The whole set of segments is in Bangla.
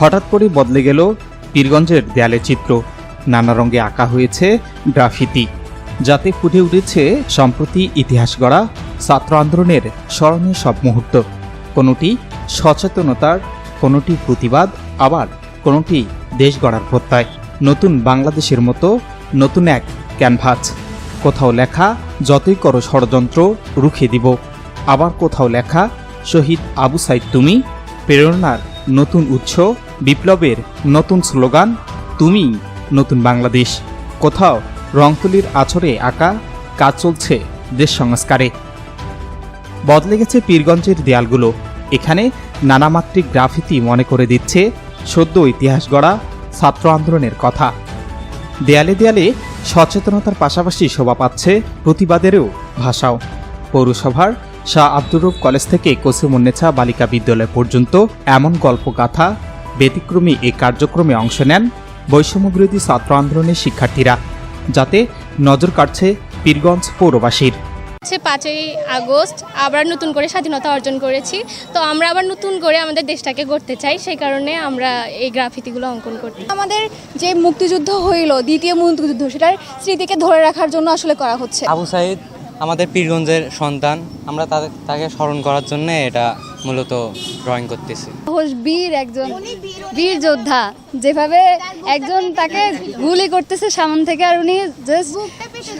হঠাৎ করে বদলে গেল পীরগঞ্জের দেয়ালের চিত্র। নানা রঙে আঁকা হয়েছে গ্রাফিতি, যাতে ফুটে উঠেছে সম্প্রতি ইতিহাস গড়া ছাত্র আন্দোলনের স্মরণীয় সব মুহূর্ত। কোনোটি সচেতনতার, কোনোটি প্রতিবাদ, আবার কোনোটি দেশ গড়ার প্রত্যয়। নতুন বাংলাদেশের মতো নতুন এক ক্যানভাস। কোথাও লেখা, যতই করো ষড়যন্ত্র, রুখে দিব। আবার কোথাও লেখা, শহীদ আবু সাইদ তুমি প্রেরণার নতুন উৎস বিপ্লবের নতুন স্লোগান, তুমি নতুন বাংলাদেশ। কোথাও রংতুলির আছরে আঁকা কাজ চলছে দেশ সংস্কারে। বদলে গেছে পীরগঞ্জের দেয়ালগুলো। এখানে নানামাত্রিক গ্রাফিতি মনে করে দিচ্ছে সদ্য ইতিহাস গড়া ছাত্র আন্দোলনের কথা। দেয়ালে দেয়ালে সচেতনতার পাশাপাশি শোভা পাচ্ছে প্রতিবাদেরও ভাষাও। পৌরসভার শাহ আব্দুর রব কলেজ থেকে কসিমুন্নেছা বালিকা বিদ্যালয় পর্যন্ত এমন গল্পগাথা ব্যতিক্রমী এই কার্যক্রমে অংশ নেন বৈষম্যবিরোধী ছাত্র আন্দোলনের শিক্ষার্থীরা যাতে নজর কাটছে পীরগঞ্জ পৌরবাসীর। হচ্ছে পাঁচই আগস্ট আবার নতুন করে স্বাধীনতা অর্জন করেছি। তো আমরা আবার নতুন করে আমাদের দেশটাকে গড়তে চাই সেই কারণে আমরা এই গ্রাফিতিগুলো অঙ্কন করতে আমাদের যে মুক্তিযুদ্ধ হইল দ্বিতীয় মুক্তিযুদ্ধ সেটার স্মৃতিকে ধরে রাখার জন্য আসলে করা হচ্ছে। আবু সাইদ আমাদের পীরগঞ্জের সন্তান। আমরা তাদের তাকে স্মরণ করার জন্য এটা মূলত ড্রয়িং করতেছি। সাহস বীর একজন বীর যোদ্ধা। যেভাবে একজন তাকে গুলি করতেছে সামন থেকে আর উনি জাস্ট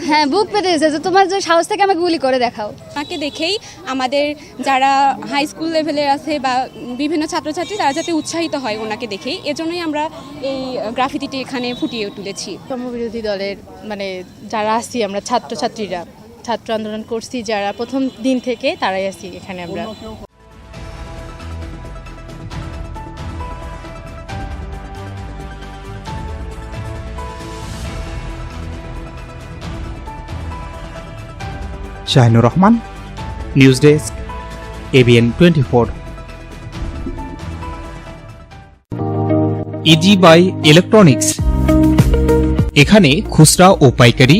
হ্যাঁ বুক পেতে দিয়েছে। যে তোমার যে সাহস থেকে আমাকে গুলি করে দেখাও। তাকে দেখেই আমাদের যারা হাই স্কুল লেভেলের আছে বা বিভিন্ন ছাত্রছাত্রী তারা যাতে উৎসাহিত হয় ওনাকে দেখেই। এজন্যই আমরা এই গ্রাফিতিটি এখানে ফুটিয়ে তুলেছি। বিরোধী দলের মানে যারা আছি আমরা ছাত্রছাত্রীরা ছাত্র আন্দোলন করছি যারা প্রথম দিন থেকে তারাই আছি এখানে আমরা। Shahinur Rahman news desk ABN twenty four easy buy electronics এখানে খুচরা ও পাইকারি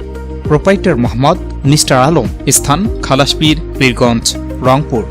প্রোপাইটার মোহাম্মদ মিস্টার আলম স্থান খালাসপীর পীরগঞ্জ রংপুর।